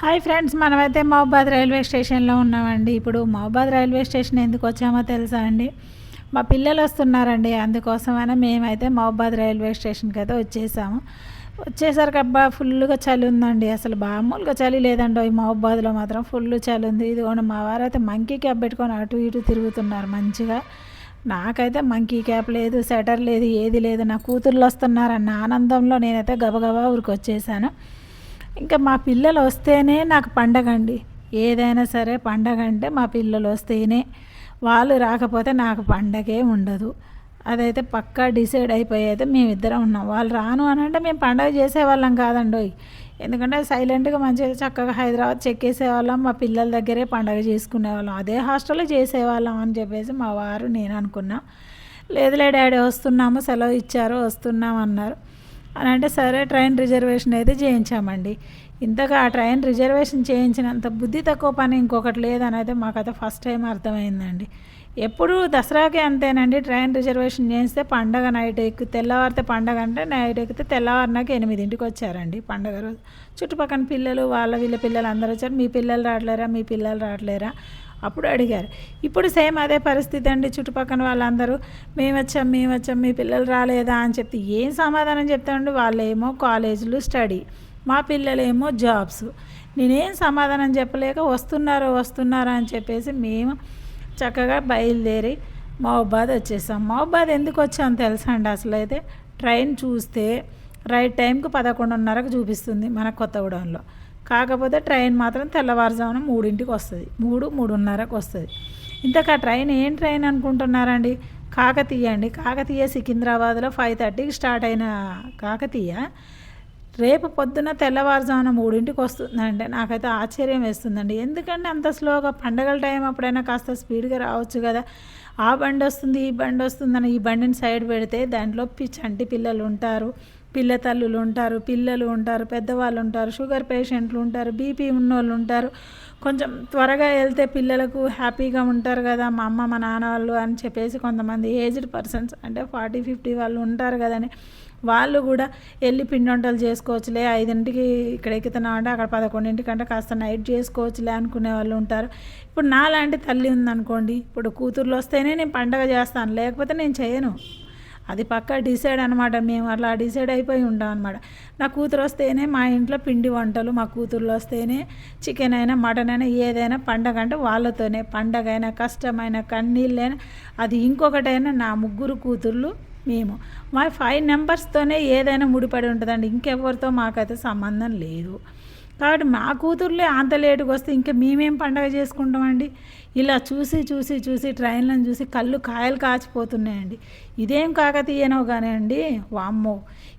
Hi friends మనమైతే మహబాద్ railway స్టేషన్లో ఉన్నామండి. ఇప్పుడు మహబాద్ రైల్వే స్టేషన్ ఎందుకు వచ్చామో తెలుసా అండి? మా పిల్లలు వస్తున్నారండి. అందుకోసమైనా మేమైతే మహబాద్ రైల్వే స్టేషన్కి అయితే వచ్చేసాము. వచ్చేసరికి అబ్బా ఫుల్గా చలి ఉందండి. అసలు మామూలుగా చలి లేదండి. ఈ మహబాద్లో మాత్రం ఫుల్ చలి ఉంది. ఇదిగో మా వారైతే మంకీ క్యాబ్ పెట్టుకొని అటు ఇటు తిరుగుతున్నారు మంచిగా. నాకైతే మంకీ క్యాప్ లేదు స్వెటర్ లేదు ఏది లేదు. నా కూతుర్లు వస్తున్నారన్న ఆనందంలో నేనైతే గబగబా ఊరికి వచ్చేసాను ఇంకా మా పిల్లలు వస్తేనే నాకు పండగ అండి. ఏదైనా సరే పండగ అంటే మా పిల్లలు వస్తేనే వాళ్ళు రాకపోతే నాకు పండగే ఉండదు. అదైతే పక్కా డిసైడ్ అయిపోయి అయితే మేమిద్దరం ఉన్నాం. వాళ్ళు రాను అని అంటే మేము పండగ చేసేవాళ్ళం కాదండి ఎందుకంటే సైలెంట్గా మంచిగా చక్కగా హైదరాబాద్ చెక్కేసేవాళ్ళం మా పిల్లల దగ్గరే పండగ చేసుకునేవాళ్ళం. అదే హాస్టల్లో చేసేవాళ్ళం అని చెప్పేసి మా వారు నేను అనుకున్నా. లేదులే డాడీ వస్తున్నాము సెలవు ఇచ్చారు వస్తున్నాం అన్నారు. అని అంటే సరే ట్రైన్ రిజర్వేషన్ అయితే చేయించామండి. ఇంతగా ఆ ట్రైన్ రిజర్వేషన్ చేయించినంత బుద్ధి తక్కువ పని ఇంకొకటి లేదని అయితే మాకైతే ఫస్ట్ టైం అర్థమైందండి. ఎప్పుడు దసరాకి అంతేనండి. ట్రైన్ రిజర్వేషన్ చేస్తే పండగ నైట్ ఎక్కి తెల్లవారితే పండగ అంటే నైట్ ఎక్కితే తెల్లవారినాక ఎనిమిదింటికి వచ్చారండి పండగ రోజు. చుట్టుపక్కల పిల్లలు వాళ్ళ వీళ్ళ పిల్లలు అందరూ వచ్చారు. మీ పిల్లలు రావట్లేరా? మీ పిల్లలు రావట్లేరా? అప్పుడు అడిగారు. ఇప్పుడు సేమ్ అదే పరిస్థితి అండి. చుట్టుపక్కల వాళ్ళందరూ మేము వచ్చాం మేము వచ్చాం మీ పిల్లలు రాలేదా? అని చెప్తే ఏం సమాధానం చెప్తామండి వాళ్ళేమో కాలేజీలు స్టడీ మా పిల్లలేమో జాబ్స్. నేనేం సమాధానం చెప్పలేక వస్తున్నారు వస్తున్నారు అని చెప్పేసి మేము చక్కగా బయలుదేరి మహబాద్ వచ్చేసాం. మహబాద్ ఎందుకు వచ్చాం తెలుసా అండి అసలు అయితే ట్రైన్ చూస్తే రైట్ టైంకి పదకొండున్నరకు చూపిస్తుంది మన కొత్తగూడెంలో. కాకపోతే ట్రైన్ మాత్రం తెల్లవారుజామున మూడింటికి వస్తుంది. మూడు మూడున్నరకు వస్తుంది. ఇంతకా ట్రైన్ ఏం ట్రైన్ అనుకుంటున్నారండి? కాకతీయ అండి. కాకతీయ సికింద్రాబాద్లో ఫైవ్ థర్టీకి స్టార్ట్ అయిన కాకతీయ. రేపు పొద్దున తెల్లవారుజామున మూడింటికి వస్తుందంటే నాకైతే ఆశ్చర్యం వేస్తుందండి. ఎందుకంటే అంత స్లోగా పండగల టైం అప్పుడైనా కాస్త స్పీడ్గా రావచ్చు కదా. ఆ బండి వస్తుంది ఈ బండి వస్తుందని ఈ బండిని సైడ్ పెడితే దాంట్లో చంటి పిల్లలు ఉంటారు పిల్ల తల్లులు ఉంటారు పిల్లలు ఉంటారు పెద్దవాళ్ళు ఉంటారు షుగర్ పేషెంట్లు ఉంటారు బీపీ ఉన్నోళ్ళు ఉంటారు. కొంచెం త్వరగా వెళ్తే పిల్లలకు హ్యాపీగా ఉంటారు కదా మా అమ్మ మా నాన్న వాళ్ళు అని చెప్పేసి కొంతమంది ఏజ్డ్ పర్సన్స్ అంటే ఫార్టీ ఫిఫ్టీ వాళ్ళు ఉంటారు కదని వాళ్ళు కూడా వెళ్ళి పిండి వంటలు చేసుకోవచ్చులే ఐదింటికి ఇక్కడ ఎక్కుతున్నామంటే అక్కడ పదకొండింటికంటే కాస్త నైట్ చేసుకోవచ్చులే అనుకునే వాళ్ళు ఉంటారు. ఇప్పుడు నాలాంటి తల్లి ఉందనుకోండి ఇప్పుడు కూతుర్లు వస్తేనే నేను పండగ చేస్తాను లేకపోతే నేను చేయను. అది పక్కా డిసైడ్ అనమాట మేము అలా డిసైడ్ అయిపోయి ఉంటాం అనమాట నా కూతురు వస్తేనే మా ఇంట్లో పిండి వంటలు మా కూతుర్లు వస్తేనే చికెన్ అయినా మటన్ అయినా ఏదైనా పండగ అంటే వాళ్ళతోనే పండగ అయినా కష్టమైన కన్నీళ్ళైనా అది ఇంకొకటైనా నా ముగ్గురు కూతుర్లు మేము. మా ఫైవ్ నెంబర్స్తోనే ఏదైనా ముడిపడి ఉంటుందండి. ఇంకెవరితో మాకైతే సంబంధం లేదు. కాబట్టి మా కూతుర్లే అంత లేటుగా వస్తే ఇంకా మేమేం పండగ చేసుకుంటామండి? ఇలా చూసి చూసి చూసి ట్రైన్లను చూసి కళ్ళు కాయలు కాచిపోతున్నాయండి. ఇదేం కాకతీయనో కానీ అండి వామ్మో!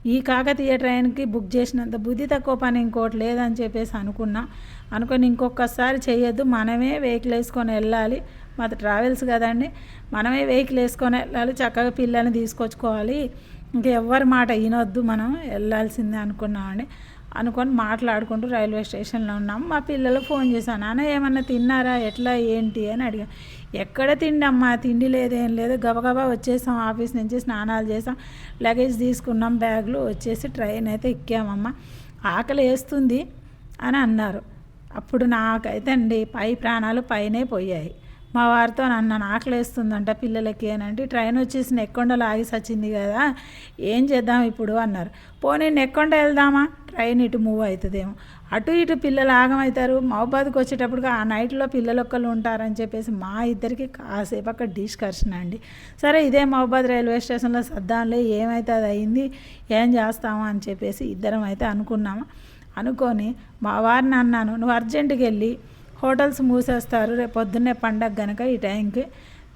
ఈ కాకతీయ ట్రైన్కి బుక్ చేసినంత బుద్ధి తక్కువ పని ఇంకోటి లేదని చెప్పేసి అనుకున్నా. అనుకొని ఇంకొకసారి చేయొద్దు మనమే వెహికల్ వేసుకొని వెళ్ళాలి. మాది ట్రావెల్స్ కదండి. మనమే వెహికల్ వేసుకొని వెళ్ళాలి చక్కగా పిల్లల్ని తీసుకొచ్చుకోవాలి. ఇంకెవ్వరి మాట వినొద్దు మనం వెళ్ళాల్సిందే అనుకున్నామండి. అనుకొని మాట్లాడుకుంటూ రైల్వే స్టేషన్లో ఉన్నాం. మా పిల్లలు ఫోన్ చేశాను నాన్న ఏమన్నా తిన్నారా? ఎట్లా? ఏంటి? అని అడిగాను. ఎక్కడ తిండమ్మా? తిండి లేదేం లేదు. గబగబా వచ్చేసాం ఆఫీస్ నుంచి స్నానాలు చేసాం లగేజ్ తీసుకున్నాం బ్యాగులు వచ్చేసి ట్రైన్ అయితే ఎక్కామమ్మా. ఆకలి వేస్తుంది అని అన్నారు. అప్పుడు నాకైతే అండి పై ప్రాణాలు పైనే పోయాయి. మా వారితో నన్ను ఆకలేస్తుందంట పిల్లలకి అని అంటే ట్రైన్ వచ్చేసి నెక్కొండలో ఆగి సచ్చింది కదా ఏం చేద్దాం ఇప్పుడు? అన్నారు. పోనీ నెక్కొండ వెళ్దామా? ట్రైన్ ఇటు మూవ్ అవుతుందేమో. అటు ఇటు పిల్లలు ఆగమవుతారు మహబాద్కి వచ్చేటప్పుడు ఆ నైట్లో పిల్లలు ఒక్కళ్ళు ఉంటారని చెప్పేసి మా ఇద్దరికి కాసేపు అక్కడ డిస్కషన్ అండి. సరే ఇదే మహబాద్ రైల్వే స్టేషన్లో సద్దాంలే ఏమైతే అది అయింది? ఏం చేస్తామా? అని చెప్పేసి ఇద్దరం అయితే అనుకున్నాము. అనుకొని మా వారిని అన్నాను నువ్వు అర్జెంటుకి వెళ్ళి హోటల్స్ మూసేస్తారు. రేపు పొద్దున్నే పండగ గనక ఈ టైంకి.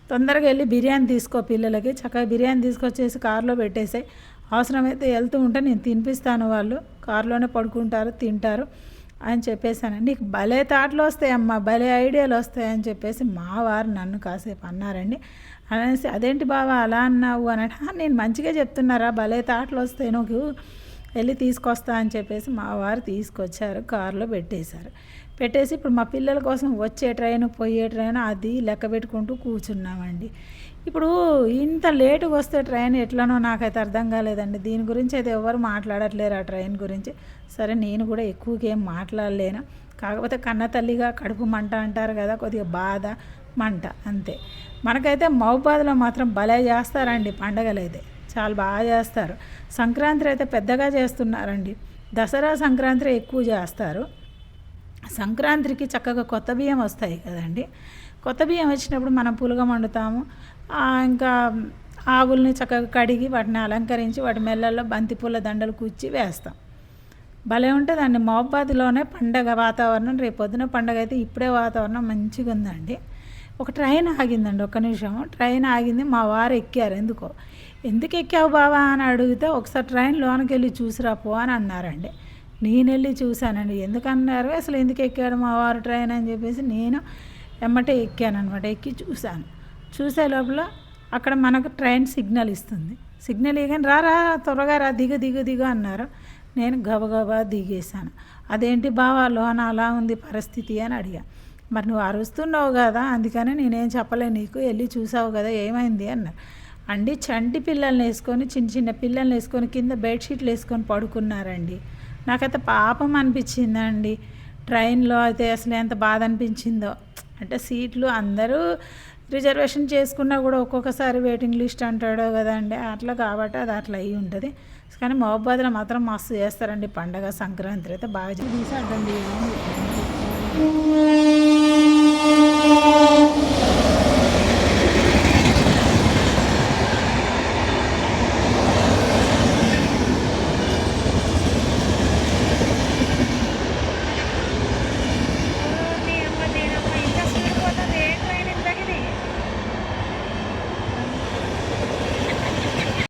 తొందరగా వెళ్ళి బిర్యానీ తీసుకో పిల్లలకి. చక్కగా బిర్యానీ తీసుకొచ్చేసి కారులో పెట్టేసాయి. అవసరమైతే వెళ్తూ ఉంటే నేను తినిపిస్తాను వాళ్ళు. కారులోనే పడుకుంటారు తింటారు అని చెప్పేసాను నీకు భలే థాట్లు వస్తాయమ్మా భలే ఐడియాలు వస్తాయని చెప్పేసి మా వారు నన్ను కాసేపు అన్నారండి. అనేసి అదేంటి బావా అలా అన్నావు? అని నేను మంచిగా చెప్తున్నారా? భలే థాట్లు వస్తాయి నువ్వు వెళ్ళి తీసుకొస్తా అని చెప్పేసి మా వారు తీసుకొచ్చారు కారులో పెట్టేశారు. పెట్టేసి ఇప్పుడు మా పిల్లల కోసం వచ్చే ట్రైన్ పోయే ట్రైన్ అది లెక్క పెట్టుకుంటూ కూర్చున్నామండి. ఇప్పుడు ఇంత లేటుగా వస్తే ట్రైన్ ఎట్లనో నాకైతే అర్థం కాలేదండి. దీని గురించి అయితే ఎవరు మాట్లాడట్లేరు ఆ ట్రైన్ గురించి. సరే నేను కూడా ఎక్కువగా ఏం మాట్లాడలేను. కాకపోతే కన్న తల్లిగా కడుపు మంట అంటారు కదా కొద్దిగా బాధ మంట అంతే. మనకైతే మహబాద్లో మాత్రం భలే చేస్తారండి పండగలైతే. చాలా బాగా చేస్తారు. సంక్రాంతి అయితే పెద్దగా చేస్తున్నారండి. దసరా సంక్రాంతి ఎక్కువ చేస్తారు. సంక్రాంతికి చక్కగా కొత్త బియ్యం వస్తాయి కదండి. కొత్త బియ్యం వచ్చినప్పుడు మనం పులగం వండుతాము ఇంకా ఆవుల్ని చక్కగా కడిగి వాటిని అలంకరించి వాటి మెల్లల్లో బంతిపూల దండలు కూర్చి వేస్తాం. భలే ఉంటుందండి. మహబాద్లోనే పండగ వాతావరణం. రేపు పొద్దున పండగ అయితే ఇప్పుడే వాతావరణం మంచిగా ఉందండి ఒక ట్రైన్ ఆగిందండి ఒక్క నిమిషం. ట్రైన్ ఆగింది మా వారు ఎక్కారు. ఎందుకో? ఎందుకు ఎక్కావు బావా? అని అడిగితే ఒకసారి ట్రైన్ లోనికి వెళ్ళి చూసిరా పో అని అన్నారండి. నేను వెళ్ళి చూశానండి. ఎందుకన్నారు? అసలు ఎందుకు ఎక్కాడు మా వారు ట్రైన్? అని చెప్పేసి నేను ఎమ్మటే ఎక్కాను అనమాట ఎక్కి చూశాను. చూసే లోపల అక్కడ మనకు ట్రైన్ సిగ్నల్ ఇస్తుంది. సిగ్నల్ ఇవ్వగానే రా రా త్వరగా రా దిగు దిగు దిగు అన్నారు. నేను గబగబా దిగేశాను. అదేంటి బావా లోన అలా ఉంది పరిస్థితి? అని అడిగాను మరి నువ్వు అరుస్తున్నావు కదా అందుకని నేనేం చెప్పలే నీకు వెళ్ళి చూసావు కదా ఏమైంది అన్నారు. అండి చంటి పిల్లల్ని వేసుకొని చిన్న చిన్న పిల్లల్ని వేసుకొని కింద బెడ్షీట్లు వేసుకొని పడుకున్నారండి. నాకైతే పాపం అనిపించిందండి ట్రైన్లో అయితే అసలు ఎంత బాధ అనిపించిందో. అంటే సీట్లు అందరూ రిజర్వేషన్ చేసుకున్నా కూడా ఒక్కొక్కసారి వెయిటింగ్ లిస్ట్ అంటాడో కదండి అట్లా కాబట్టి అది అట్లా అయ్యి ఉంటుంది. కానీ మహబాద్లో మాత్రం మస్తు చేస్తారండి పండగ సంక్రాంతి అయితే బాగా తీసాడండి